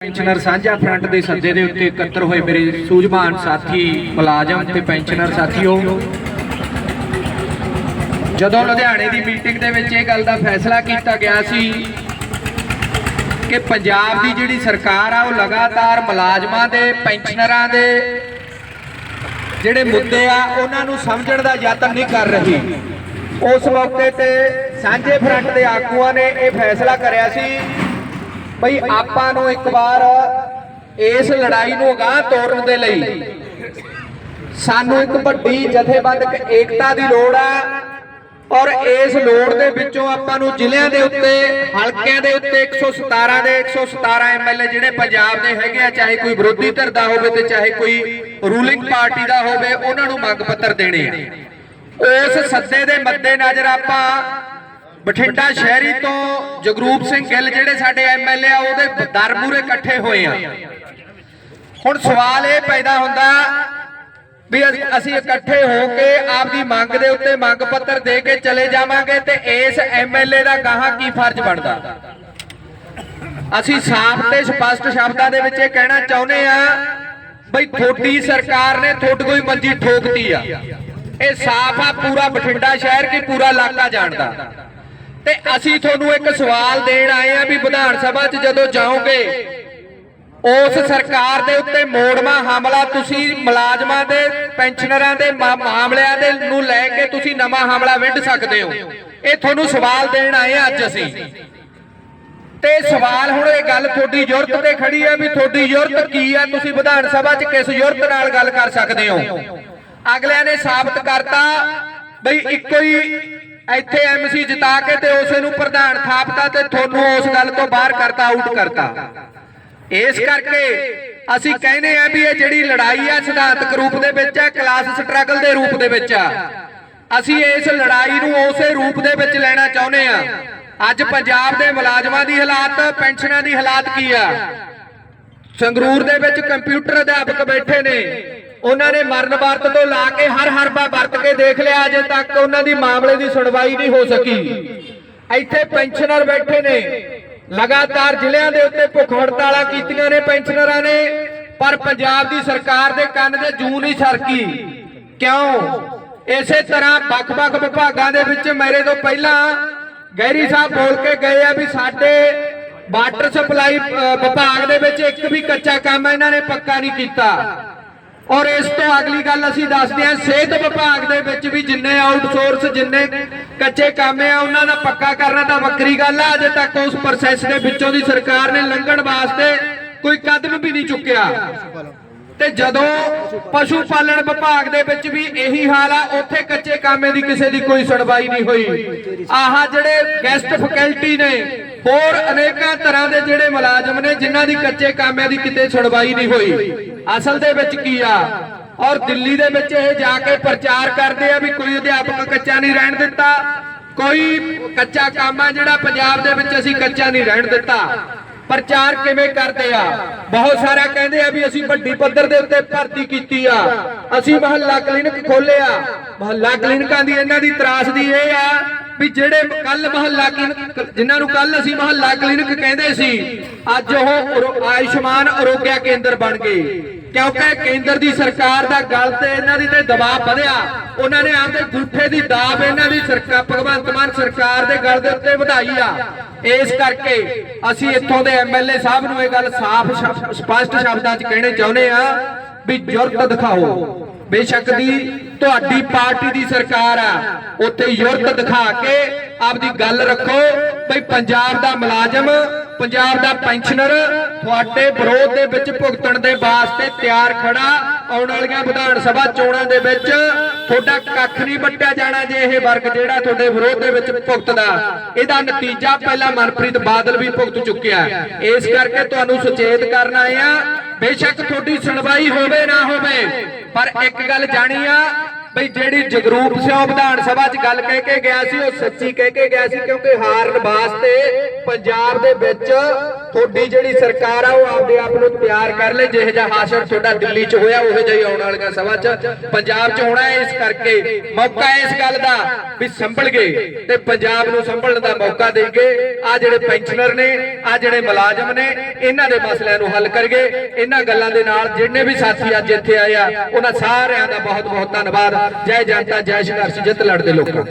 Pensioner ਸਾਂਝਾ front ਦੇ ਸੱਦੇ ਦੇ ਉੱਤੇ ਇਕੱਤਰ ਹੋਏ ਮੇਰੇ ਸੂਝਵਾਨ ਸਾਥੀ ਮੁਲਾਜ਼ਮ ਤੇ ਪੈਨਸ਼ਨਰ ਸਾਥੀਓ। ਜਦੋਂ ਲੁਧਿਆਣੇ ਦੀ ਮੀਟਿੰਗ ਦੇ ਵਿੱਚ ਇਹ ਗੱਲ ਦਾ ਫੈਸਲਾ ਕੀਤਾ ਗਿਆ ਸੀ ਕਿ ਪੰਜਾਬ ਦੀ ਜਿਹੜੀ ਸਰਕਾਰ ਆ, ਉਹ ਲਗਾਤਾਰ ਮੁਲਾਜ਼ਮਾਂ ਦੇ ਪੈਨਸ਼ਨਰਾਂ ਦੇ ਜਿਹੜੇ ਮੁੱਦੇ ਆ, ਉਹਨਾਂ ਨੂੰ ਸਮਝਣ ਦਾ ਯਤਨ ਨਹੀਂ ਕਰ ਰਹੀ। ਉਸ ਮੌਕੇ ਤੇ ਸਾਂਝੇ ਫਰੰਟ ਦੇ ਆਗੂਆਂ ਨੇ ਇਹ ਫੈਸਲਾ ਕਰਿਆ ਸੀ ਬਈ ਆਪਾਂ ਨੂੰ ਇੱਕ ਵਾਰ ਇਸ ਲੜਾਈ ਨੂੰ ਅਗਾਹ ਤੋਰਨ ਦੇ ਲਈ ਸਾਨੂੰ ਇੱਕ ਵੱਡੀ ਜਥੇਬੰਦਕ ਏਕਤਾ ਦੀ ਲੋੜ ਹੈ ਔਰ ਇਸ ਲੋੜ ਦੇ ਵਿੱਚੋਂ ਆਪਾਂ ਨੂੰ ਜ਼ਿਲ੍ਹਿਆਂ ਦੇ ਉੱਤੇ, ਹਲਕਿਆਂ ਦੇ ਉੱਤੇ 117 ਦੇ 117 ਐਮਐਲਏ ਜਿਹੜੇ ਪੰਜਾਬ ਦੇ ਹੈਗੇ ਆ, ਚਾਹੇ ਕੋਈ ਵਿਰੋਧੀ ਧਿਰ ਦਾ ਹੋਵੇ ਤੇ ਚਾਹੇ ਕੋਈ ਰੂਲਿੰਗ ਪਾਰਟੀ ਦਾ ਹੋਵੇ, ਉਹਨਾਂ ਨੂੰ ਮੰਗ ਪੱਤਰ ਦੇਣੇ ਆ। ਉਸ ਸੱਦੇ ਦੇ ਮੱਦੇ ਨਜ਼ਰ ਆਪਾਂ ਬਠਿੰਡਾ ਸ਼ਹਿਰੀ ਤੋਂ ਜਗਰੂਪ ਸਿੰਘ ਗਿੱਲ ਜਿਹੜੇ ਸਾਡੇ ਐਮਐਲਏ ਆ ਉਹਦੇ ਦਰ ਮੂਰੇ ਇਕੱਠੇ ਹੋਏ ਆ। ਹੁਣ ਸਵਾਲ ਇਹ ਪੈਦਾ ਹੁੰਦਾ ਵੀ ਅਸ- ਅਸੀਂ ਇਕੱਠੇ ਹੋ ਕੇ ਆਪਦੀ ਮੰਗ ਦੇ ਉੱਤੇ ਮੰਗ ਪੱਤਰ ਦੇ ਕੇ ਚਲੇ ਜਾਵਾਂਗੇ ਤੇ ਇਸ ਐਮਐਲਏ ਦਾ ਗਾਹਾਂ ਕੀ ਫਰਜ਼ ਬਣਦਾ? ਅਸੀਂ ਸਾਫ਼ ਤੇ ਸਪਸ਼ਟ ਸ਼ਬਦਾਂ ਦੇ ਵਿੱਚ ਇਹ ਕਹਿਣਾ ਚਾਹੁੰਦੇ ਆ ਬਈ ਥੋੜੀ ਸਰਕਾਰ ਨੇ ਥੋੜੀ ਕੋਈ ਮੰਜੀ ਠੋਕਤੀ ਆ। ਇਹ ਸਾਫ਼ ਆ ਪੂਰਾ ਬਠਿੰਡਾ ਸ਼ਹਿਰ ਕੀ ਪੂਰਾ ਇਲਾਕਾ ਜਾਣਦਾ? ਤੇ ਅਸੀਂ ਤੁਹਾਨੂੰ ਇੱਕ ਸਵਾਲ ਦੇਣ ਆਏ ਆ ਵੀ ਵਿਧਾਨ ਸਭਾ 'ਚ ਜਦੋਂ ਜਾਓਗੇ, ਉਸ ਸਰਕਾਰ ਦੇ ਉੱਤੇ ਮੋੜਮਾ ਹਮਲਾ ਤੁਸੀਂ ਮੁਲਾਜ਼ਮਾਂ ਦੇ, ਪੈਨਸ਼ਨਰਾਂ ਦੇ ਮਾਮਲਿਆਂ ਦੇ ਨੂੰ ਲੈ ਕੇ ਤੁਸੀਂ ਨਵਾਂ ਹਮਲਾ ਵਿੱਢ ਸਕਦੇ ਹੋ। ਇਹ ਤੁਹਾਨੂੰ ਸਵਾਲ ਦੇਣ ਆਏ ਆ ਅੱਜ ਅਸੀਂ। ਤੇ ਸਵਾਲ ਹੁਣ ਇਹ ਗੱਲ ਤੁਹਾਡੀ ਯੁਰਤ ਤੇ ਖੜੀ ਹੈ ਵੀ ਤੁਹਾਡੀ ਯੁਰਤ ਕੀ ਆ ਤੁਸੀਂ ਵਿਧਾਨ ਸਭਾ 'ਚ ਕਿਸ ਯੁਰਤ ਨਾਲ ਗੱਲ ਕਰ ਸਕਦੇ ਹੋ? ਅਗਲਿਆਂ ਨੇ ਸਾਬਤ ਕਰਤਾ ਬਈ ਇੱਕੋ ਹੀ ਇੱਥੇ ਐਮਸੀ ਜਿਤਾ ਕੇ ਤੇ ਉਸੇ ਨੂੰ ਪ੍ਰਧਾਨ ਥਾਪਤਾ ਤੇ ਤੁਹਾਨੂੰ ਉਸ ਗੱਲ ਤੋਂ ਬਾਹਰ ਕਰਤਾ ਆਊਟ ਕਰਤਾ। ਇਸ ਕਰਕੇ ਅਸੀਂ ਕਹਿੰਦੇ ਆ ਵੀ ਇਹ ਜਿਹੜੀ ਲੜਾਈ ਆ ਸਿਧਾਂਤਕ ਰੂਪ ਦੇ ਵਿੱਚ ਆ ਕਲਾਸ ਸਟਰਗਲ ਦੇ ਰੂਪ ਦੇ ਵਿੱਚ ਆ। ਅਸੀਂ ਇਸ ਲੜਾਈ ਨੂੰ ਉਸੇ ਰੂਪ ਦੇ ਵਿੱਚ ਲੈਣਾ ਚਾਹੁੰਦੇ ਆ ਅੱਜ ਪੰਜਾਬ ਦੇ ਮੁਲਾਜ਼ਮਾਂ ਦੀ ਹਾਲਾਤ, ਪੈਨਸ਼ਨਾਂ ਦੀ ਹਾਲਾਤ ਕੀ ਆ? ਸੰਗਰੂਰ ਦੇ ਵਿੱਚ ਕੰਪਿਊਟਰ ਅਧਿਆਪਕ ਬੈਠੇ ਨੇ। ਉਹਨਾਂ ਨੇ ਮਰਨ ਵਰਤ ਤੋਂ ਲਾ ਕੇ ਹਰ ਹਰਬਾ ਵਰਤ ਕੇ ਦੇਖ ਲਿਆ, ਅਜੇ ਤੱਕ ਉਹਨਾਂ ਦੀ ਮਾਮਲੇ ਦੀ ਸੁਣਵਾਈ ਨਹੀਂ ਹੋ ਸਕੀ। ਇੱਥੇ ਪੈਨਸ਼ਨਰ ਬੈਠੇ ਨੇ। ਲਗਾਤਾਰ ਜ਼ਿਲ੍ਹਿਆਂ ਦੇ ਉੱਤੇ ਭੁੱਖ ਹੜਤਾਲਾਂ ਕੀਤੀਆਂ ਨੇ ਪੈਨਸ਼ਨਰਾਂ ਨੇ, ਪਰ ਪੰਜਾਬ ਦੀ ਸਰਕਾਰ ਦੇ ਕੰਨ ਦੇ ਜੂ ਨਹੀਂ ਸਰਕੀ। ਕਿਉਂ? ਇਸੇ ਤਰ੍ਹਾਂ ਵੱਖ-ਵੱਖ ਵਿਭਾਗਾਂ ਦੇ ਵਿੱਚ ਮੇਰੇ ਤੋਂ ਪਹਿਲਾਂ ਗੈਰੀ ਸਾਹਿਬ ਬੋਲ ਕੇ ਗਏ ਆ ਵੀ ਸਾਡੇ ਵਾਟਰ ਸਪਲਾਈ ਵਿਭਾਗ ਦੇ ਵਿੱਚ ਇੱਕ ਵੀ ਕੱਚਾ ਕੰਮ ਇਹਨਾਂ ਨੇ ਪੱਕਾ ਨਹੀਂ ਕੀਤਾ। ਔਰ ਇਸ ਤੋਂ ਅਗਲੀ ਗੱਲ ਅਸੀਂ ਦੱਸਦੇ ਹਾਂ, ਸਿਹਤ ਵਿਭਾਗ ਦੇ ਵਿੱਚ ਵੀ ਜਿੰਨੇ ਆਊਟਸੋਰਸ ਜਿੰਨੇ ਕੱਚੇ ਕੰਮ ਆ, ਉਹਨਾਂ ਦਾ ਪੱਕਾ ਕਰਨਾ ਤਾਂ ਵੱਖਰੀ ਗੱਲ ਆ। ਅਜੇ ਤੱਕ ਉਸ ਪ੍ਰੋਸੈਸ ਦੇ ਵਿੱਚੋਂ ਦੀ ਸਰਕਾਰ ਨੇ ਲੰਘਣ ਵਾਸਤੇ ਕੋਈ ਕਦਮ ਵੀ ਨਹੀਂ ਚੁੱਕਿਆ। ਤੇ ਜਦੋਂ ਪਸ਼ੂ ਪਾਲਣ ਵਿਭਾਗ ਦੇ ਵਿੱਚ ਵੀ ਇਹੀ ਹਾਲ ਆ, ਉੱਥੇ ਕੱਚੇ ਕਾਮੇ ਦੀ ਕਿਸੇ ਦੀ ਕੋਈ ਸੁਣਵਾਈ ਨਹੀਂ ਹੋਈ। ਆਹ ਜਿਹੜੇ ਗੈਸਟ ਫੈਕਲਟੀ ਨੇ, ਹੋਰ ਅਨੇਕਾਂ ਤਰ੍ਹਾਂ ਦੇ ਜਿਹੜੇ ਮੁਲਾਜ਼ਮ ਨੇ, ਜਿਨ੍ਹਾਂ ਦੀ ਕੱਚੇ ਕਾਮਿਆਂ ਦੀ ਕਿਤੇ ਸੁਣਵਾਈ ਨਹੀਂ ਹੋਈ। ਅਸਲ ਦੇ ਵਿੱਚ ਕੀ ਆ? ਔਰ ਦਿੱਲੀ ਦੇ ਵਿੱਚ ਇਹ ਜਾ ਕੇ ਪ੍ਰਚਾਰ ਕਰਦੇ ਆ ਵੀ ਕੋਈ ਅਧਿਆਪਕ ਕੱਚਾ ਨਹੀਂ ਰਹਿਣ ਦਿੱਤਾ, ਕੋਈ ਕੱਚਾ ਕੰਮ ਜਿਹੜਾ ਪੰਜਾਬ ਦੇ ਵਿੱਚ ਅਸੀਂ ਕੱਚਾ ਨਹੀਂ ਰਹਿਣ ਦਿੱਤਾ। ਪ੍ਰਚਾਰ ਕਿਵੇਂ ਕਰਦੇ ਆ? ਬਹੁਤ ਸਾਰਾ ਕਹਿੰਦੇ ਆ ਵੀ ਅਸੀਂ ਵੱਡੀ ਪੱਧਰ ਦੇ ਉੱਤੇ ਭਰਤੀ ਕੀਤੀ ਆ। ਅਸੀਂ ਮਹੱਲਾ ਕਲੀਨਿਕ ਖੋਲਿਆ ਮਹੱਲਾ ਕਲੀਨਿਕਾਂ ਦੀ ਇਹਨਾਂ ਦੀ ਤਰਾਸ਼ ਦੀ ਇਹ ਆ ਵੀ ਜਿਹੜੇ ਕੱਲ ਮਹੱਲਾ ਕਲੀਨਿਕ, ਜਿਨ੍ਹਾਂ ਨੂੰ ਕੱਲ ਅਸੀਂ ਮਹੱਲਾ ਕਲੀਨਿਕ ਕਹਿੰਦੇ ਸੀ, ਅੱਜ ਉਹ ਆਯੁਸ਼ਮਾਨ ਅਰੋਗਿਆ ਕੇਂਦਰ ਬਣ ਗਏ। ਕਿਉਂਕਿ ਕੇਂਦਰ ਦੀ ਸਰਕਾਰ ਦਾ ਗੱਲ ਤੇ ਇਹਨਾਂ ਦੀ ਤੇ ਦਬਾਅ ਵਧਿਆ। ਉਹਨਾਂ ਨੇ ਆਪਦੇ ਗੁੱਠੇ ਦੀ ਦਾਬ ਇਹਨਾਂ ਦੀ ਸਰਕਾਰ ਭਗਵੰਤ ਮਾਨ ਸਰਕਾਰ ਦੇ ਗੱਲ ਦੇ ਉੱਤੇ ਵਧਾਈ ਆ। ਇਸ ਕਰਕੇ ਅਸੀਂ ਇੱਥੋਂ ਦੇ ਐਮਐਲਏ ਸਾਹਿਬ ਨੂੰ ਇਹ ਗੱਲ ਸਾਫ਼ ਸਪਸ਼ਟ ਸ਼ਬਦਾਂ 'ਚ ਕਹਿਣੇ ਚਾਹੁੰਦੇ ਆ ਵੀ ਜੁਰਤ ਦਿਖਾਓ। ਬੇਸ਼ੱਕ ਦੀ ਤੁਹਾਡੀ ਪਾਰਟੀ ਦੀ ਸਰਕਾਰ ਆ, ਉੱਥੇ ਯੁਰਤ ਦਿਖਾ ਕੇ ਆਪਦੀ ਗੱਲ ਰੱਖੋ। ਭਈ ਪੰਜਾਬ ਦਾ ਮੁਲਾਜ਼ਮ ਪੰਜਾਬ ਦਾ ਪੈਨਸ਼ਨਰ, ਤੁਹਾਡੇ ਵਿਰੋਧ ਦੇ ਵਿੱਚ ਭੁਗਤਣ ਦੇ ਵਾਸਤੇ ਤਿਆਰ ਖੜਾ। ਆਉਣ ਵਾਲੀਆਂ ਵਿਧਾਨ ਸਭਾ ਚੋਣਾਂ ਦੇ ਵਿੱਚ ਤੁਹਾਡਾ ਕੱਖ ਨਹੀਂ ਵੱਟਿਆ ਜਾਣਾ ਜੇ ਇਹ ਵਰਗ ਜਿਹੜਾ ਤੁਹਾਡੇ ਵਿਰੋਧ ਦੇ ਵਿੱਚ ਭੁਗਤਦਾ। ਇਹਦਾ ਨਤੀਜਾ ਪਹਿਲਾਂ ਮਨਪ੍ਰੀਤ ਬਾਦਲ ਵੀ ਭੁਗਤ ਚੁੱਕਿਆ ਇਸ ਕਰਕੇ ਤੁਹਾਨੂੰ ਸੁਚੇਤ ਕਰਨ ਆਏ ਆ ਬੇਸ਼ੱਕ ਤੁਹਾਡੀ ਸੁਣਵਾਈ ਹੋਵੇ ਨਾ ਹੋਵੇ, ਪਰ ਇੱਕ ਗੱਲ ਜਾਣੀ ਆ, ਬਈ ਜਿਹੜੀ ਜਗਰੂਪ ਸਿੰਘ ਵਿਧਾਨ ਸਭਾ 'ਚ ਗੱਲ ਕਹਿ ਕੇ ਗਿਆ ਸੀ, ਉਹ ਸੱਚੀ ਕਹਿ ਕੇ ਗਿਆ ਸੀ ਕਿਉਂਕਿ ਹਾਰਨ ਵਾਸਤੇ ਪੰਜਾਬ ਦੇ ਵਿੱਚ ਤੁਹਾਡੀ ਜਿਹੜੀ ਸਰਕਾਰ ਆ, ਉਹ ਆਪਦੇ ਆਪ ਨੂੰ ਤਿਆਰ ਕਰ ਲੈ। ਜਿਹੇ ਜਿਹਾ ਹਾਸ਼ਰ ਤੁਹਾਡਾ ਦਿੱਲੀ 'ਚ ਹੋਇਆ, ਉਹੋ ਜਿਹਾ ਆਉਣ ਵਾਲੀਆਂ ਸਭਾ 'ਚ। ਪੰਜਾਬ 'ਚ ਹੋਣਾ ਇਸ ਕਰਕੇ ਮੌਕਾ ਇਸ ਗੱਲ ਦਾ ਵੀ ਸੰਭਲ ਗਏ ਤੇ ਪੰਜਾਬ ਨੂੰ ਸੰਭਲਣ ਦਾ ਮੌਕਾ ਦੇਈਏ ਆ ਜਿਹੜੇ ਪੈਨਸ਼ਨਰ ਨੇ ਆ ਜਿਹੜੇ ਮੁਲਾਜ਼ਮ ਨੇ, ਇਹਨਾਂ ਦੇ ਮਸਲਿਆਂ ਨੂੰ ਹੱਲ ਕਰੀਏ ਇਹਨਾਂ ਗੱਲਾਂ ਦੇ ਨਾਲ ਜਿੰਨੇ ਵੀ ਸਾਥੀ ਅੱਜ ਇੱਥੇ ਆਏ ਆ, ਉਹਨਾਂ ਸਾਰਿਆਂ ਦਾ ਬਹੁਤ ਬਹੁਤ ਧੰਨਵਾਦ। ਜੈ ਜਨਤਾ, ਜੈ ਸੰਘਰਸ਼, ਜਿੱਤ ਲੜਦੇ ਲੋਕਾਂ